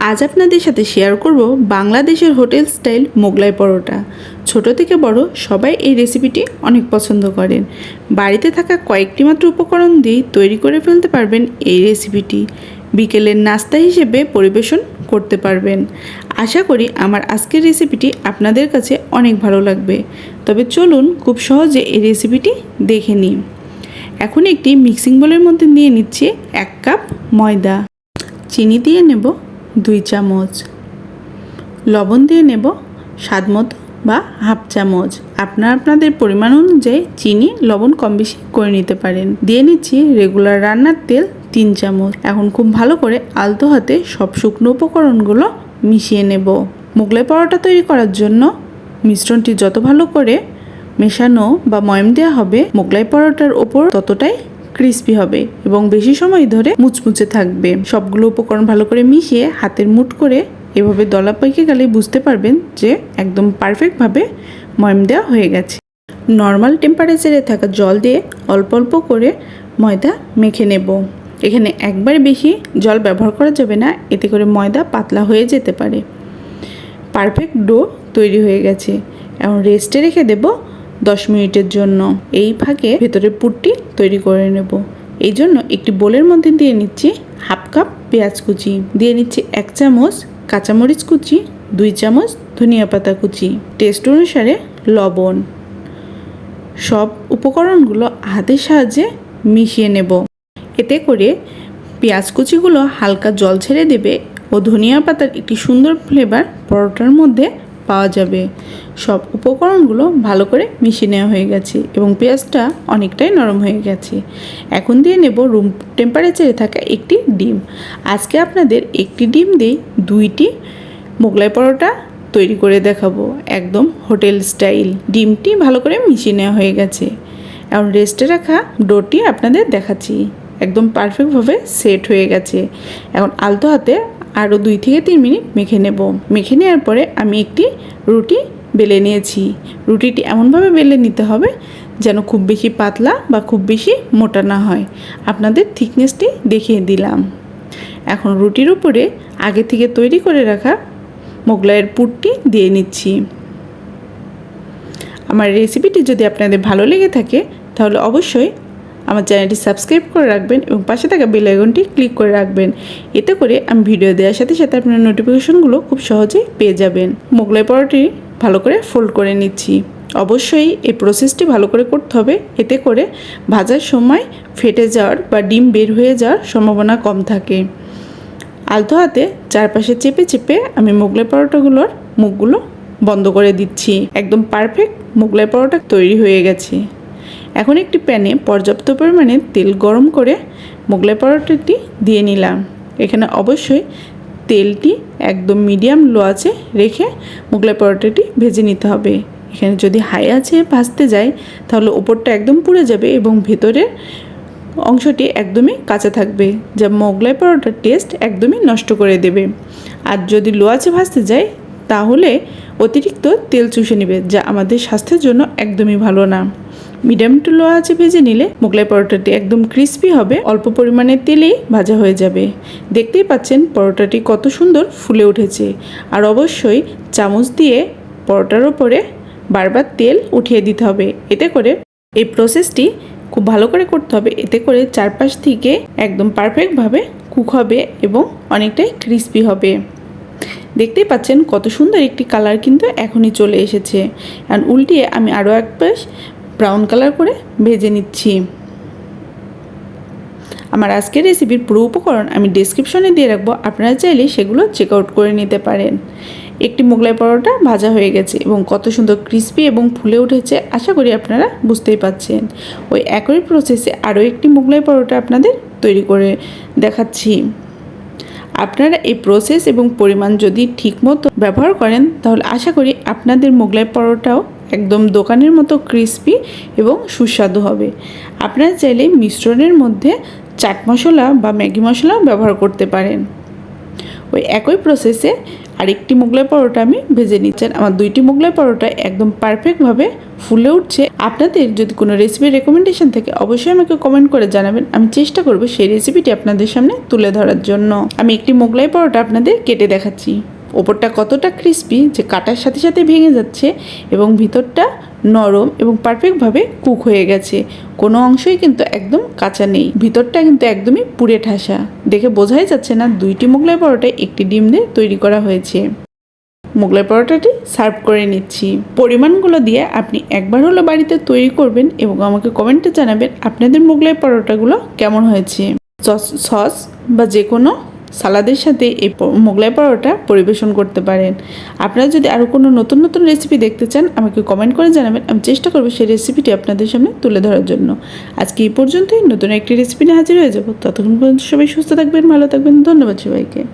আজ আপনাদের সাথে শেয়ার করব বাংলাদেশের হোটেল স্টাইল মোগলাই পরোটা। ছোট থেকে বড় সবাই এই রেসিপিটি অনেক পছন্দ করেন। বাড়িতে থাকা কয়েকটি মাত্র উপকরণ দিয়েই তৈরি করে ফেলতে পারবেন এই রেসিপিটি বিকেলের নাস্তা হিসেবে পরিবেশন করতে পারবেন। আশা করি আমার আজকের রেসিপিটি আপনাদের কাছে অনেক ভালো লাগবে। তবে চলুন খুব সহজে এই রেসিপিটি দেখে নিই। এখন একটি মিক্সিং বোলের মধ্যে নিয়ে নিচ্ছি এক কাপ ময়দা। চিনি দিয়ে নেব দুই চামচ। লবণ দিয়ে নেব স্বাদ মতো বা হাফ চামচ। আপনার, আপনাদের পরিমাণ অনুযায়ী চিনি, লবণ কম বেশি করে নিতে পারেন। দিয়ে নিচ্ছি রেগুলার রান্নার তেল তিন চামচ। এখন খুব ভালো করে আলতো হাতে সব শুকনো উপকরণগুলো মিশিয়ে নেব। মোগলাই পরোটা তৈরি করার জন্য মিশ্রণটি যত ভালো করে মেশানো বা ময়ম দেওয়া হবে, মোগলাই পরোটার ওপর ততটাই ক্রিস্পি হবে এবং বেশি সময় ধরে মুচমুচে থাকবে। সবগুলো উপকরণ ভালো করে মিশিয়ে হাতের মুঠ করে এভাবে দলা পাইকে গেলে বুঝতে পারবেন যে একদম পারফেক্টভাবে ময়ম দেওয়া হয়ে গেছে। নর্মাল টেম্পারেচারে থাকা জল দিয়ে অল্প অল্প করে ময়দা মেখে নেব। এখানে একবার বেশি জল ব্যবহার করা যাবে না, এতে করে ময়দা পাতলা হয়ে যেতে পারে। পারফেক্ট ডো তৈরি হয়ে গেছে। এখন রেস্টে রেখে দেব দশ মিনিটের জন্য। এই ফাঁকে ভেতরের পুরটি তৈরি করে নেব। এই জন্য একটি বোলের মধ্যে দিয়ে নিচ্ছি হাফ কাপ পেঁয়াজ কুচি। দিয়ে নিচ্ছি এক চামচ কাঁচামরিচ কুচি, দুই চামচ ধনিয়া পাতা কুচি। টেস্ট অনুসারে লবণ। সব উপকরণগুলো হাতের সাহায্যে মিশিয়ে নেব। এতে করে পেঁয়াজ কুচিগুলো হালকা জল ছেড়ে দেবে ও ধনিয়া পাতার একটি সুন্দর ফ্লেভার পরোটার মধ্যে পাওয়া যাবে। সব উপকরণগুলো ভালো করে মিশিয়ে নেওয়া হয়ে গেছে এবং পেঁয়াজটা অনেকটাই নরম হয়ে গেছে। এখন দিয়ে নেব রুম টেম্পারেচারে থাকা একটি ডিম। আজকে আপনাদের একটি ডিম দিয়ে দুইটি মোগলাই পরোটা তৈরি করে দেখাবো। একদম হোটেল স্টাইল। ডিমটি ভালো করে মিশিয়ে নেওয়া হয়ে গেছে। এখন রেস্টে রাখা ডোটি আপনাদের দেখাচ্ছি। একদম পারফেক্টভাবে সেট হয়ে গেছে। এখন আলতো হাতে আরও দুই থেকে তিন মিনিট মেখে নেব। মেখে নেওয়ার পরে আমি একটি রুটি বেলে নিয়েছি। রুটিটি এমনভাবে বেলে নিতে হবে যেন খুব বেশি পাতলা বা খুব বেশি মোটা না হয়। আপনাদের থিকনেসটি দেখিয়ে দিলাম। এখন রুটির উপরে আগে থেকে তৈরি করে রাখা মোগলাইয়ের পুরটি দিয়ে নিচ্ছি। আমার রেসিপিটি যদি আপনাদের ভালো লেগে থাকে, তাহলে অবশ্যই আমার চ্যানেলটি সাবস্ক্রাইব করে রাখবেন এবং পাশে থাকা বেল ক্লিক করে রাখবেন। এতে করে আমি ভিডিও দেওয়ার সাথে সাথে আপনার নোটিফিকেশনগুলো খুব সহজেই পেয়ে যাবেন। মোগলাই পরোটি ভালো করে ফোল্ড করে নিচ্ছি। অবশ্যই এই প্রসেসটি ভালো করে করতে হবে। এতে করে ভাজার সময় ফেটে যাওয়ার বা ডিম বের হয়ে যাওয়ার সম্ভাবনা কম থাকে। আলতো হাতে চারপাশে চেপে চেপে আমি মোগলাই পরোটাগুলোর মুখগুলো বন্ধ করে দিচ্ছি। একদম পারফেক্ট মোগলাই পরোটা তৈরি হয়ে গেছে। এখন একটি প্যানে পর্যাপ্ত পরিমাণে তেল গরম করে মোগলাই পরোটাটি দিয়ে নিলাম। এখানে অবশ্যই তেলটি একদম মিডিয়াম লো আছে, রেখে মোগলাই পরোটাটি ভেজে নিতে হবে। এখানে যদি হাই আছে, ভাজতে যায়, তাহলে ওপরটা একদম পুড়ে যাবে এবং ভেতরের অংশটি একদমই কাঁচা থাকবে, যা মোগলাই পরোটার টেস্ট একদমই নষ্ট করে দেবে। আর যদি লো আছে, ভাজতে যায়, তাহলে অতিরিক্ত তেল চুষে নেবে, যা আমাদের স্বাস্থ্যের জন্য একদমই ভালো না। মিডিয়াম টু লো আছে ভেজে নিলে মোগলাই পরোটাটি একদম ক্রিস্পি হবে। অল্প পরিমাণে তেলেই ভাজা হয়ে যাবে। দেখতেই পাচ্ছেন পরোটাটি কত সুন্দর ফুলে উঠেছে। আর অবশ্যই চামচ দিয়ে পরোটার ওপরে বারবার তেল উঠিয়ে দিতে হবে। এতে করে এই প্রসেসটি খুব ভালো করে করতে হবে। এতে করে চারপাশ থেকে একদম পারফেক্টভাবে কুক হবে এবং অনেকটাই ক্রিস্পি হবে। দেখতেই পাচ্ছেন কত সুন্দর একটি কালার কিন্তু এখনই চলে এসেছে। আর উল্টিয়ে আমি আরও এক পাশ ব্রাউন কালার করে ভেজে নিচ্ছি। আমার আজকের রেসিপির পুরো উপকরণ আমি ডিসক্রিপশনে দিয়ে রাখব। আপনারা চাইলে সেগুলো চেক আউট করে নিতে পারেন। একটি মোগলাই পরোটা ভাজা হয়ে গেছে এবং কত সুন্দর ক্রিস্পি এবং ফুলে উঠেছে আশা করি আপনারা বুঝতেই পাচ্ছেন। ওই একই প্রসেসে আরও একটি মোগলাই পরোটা আপনাদের তৈরি করে দেখাচ্ছি। আপনারা এই প্রসেস এবং পরিমাণ যদি ঠিকমতো ব্যবহার করেন, তাহলে আশা করি আপনাদের মোগলাই পরোটাও একদম দোকানের মতো ক্রিস্পি এবং সুস্বাদু হবে। আপনারা চাইলে মিশ্রণের মধ্যে চাট মশলা বা ম্যাগি মশলা ব্যবহার করতে পারেন। ওই একই প্রসেসে আরেকটি মোগলাই পরোটা আমি ভেজে নিচ্ছেন আমার দুইটি মোগলাই পরোটা একদম পারফেক্টভাবে ফুলে উঠছে। আপনাদের যদি কোনো রেসিপির রেকমেন্ডেশন থাকে, অবশ্যই আমাকে কমেন্ট করে জানাবেন। আমি চেষ্টা করব সেই রেসিপিটি আপনাদের সামনে তুলে ধরার জন্য। আমি একটি মোগলাই পরোটা আপনাদের কেটে দেখাচ্ছি। ওপরটা কতটা ক্রিস্পি যে কাটার সাথে সাথে ভেঙে যাচ্ছে এবং ভিতরটা নরম এবং পারফেক্টভাবে কুক হয়ে গেছে। কোনো অংশই কিন্তু একদম কাঁচা নেই। ভিতরটা কিন্তু একদমই পুড়ে ঠাসা। দেখে বোঝাই যাচ্ছে না দুইটি মোগলাই পরোটা একটি ডিম দিয়ে তৈরি করা হয়েছে। মোগলাই পরোটাটি সার্ভ করে নিচ্ছি। পরিমাণগুলো দিয়ে আপনি একবার হলো বাড়িতে তৈরি করবেন এবং আমাকে কমেন্টে জানাবেন আপনাদের মোগলাই পরোটাগুলো কেমন হয়েছে। সস বা যে কোনো সালাদের সাথে এই মোগলাই পরোটা পরিবেশন করতে পারেন। আপনারা যদি আরও কোনো নতুন নতুন রেসিপি দেখতে চান, আমাকে কমেন্ট করে জানাবেন। আমি চেষ্টা করব সেই রেসিপিটি আপনাদের সামনে তুলে ধরার জন্য। আজকে এই পর্যন্তই। নতুন একটি রেসিপি নিয়ে হাজির হয়ে যাব। ততক্ষণ পর্যন্ত সবাই সুস্থ থাকবেন, ভালো থাকবেন। ধন্যবাদ সবাইকে।